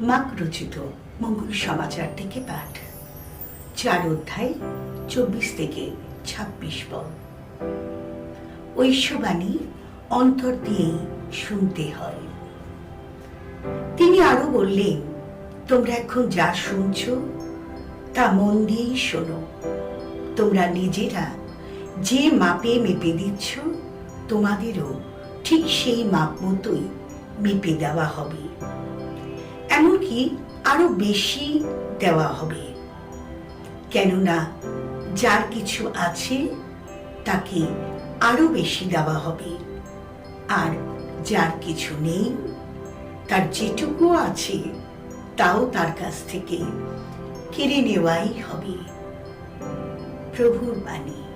মাক রচিত মঙ্গল সমাচার থেকে পাঠ। চার অধ্যায়, চব্বিশ থেকে ছাব্বিশ পদ। ঐশ্ববাণী অন্তর দিয়েই শুনতে হয়। তিনি আরও বললেন, তোমরা এখন যা শুনছ, তা মন দিয়েই শোনো। তোমরা নিজেরা যে মাপে মেপে দিচ্ছ, তোমাদেরও ঠিক সেই মাপ মতোই মেপে দেওয়া হবে। এমনকি আরও বেশি দেওয়া হবে। কেননা যার কিছু আছে, তাকে আরও বেশি দেওয়া হবে। আর যার কিছু নেই, তার যেটুকু আছে, তাও তার কাছ থেকে কেড়ে নেওয়াই হবে। প্রভুর বাণী।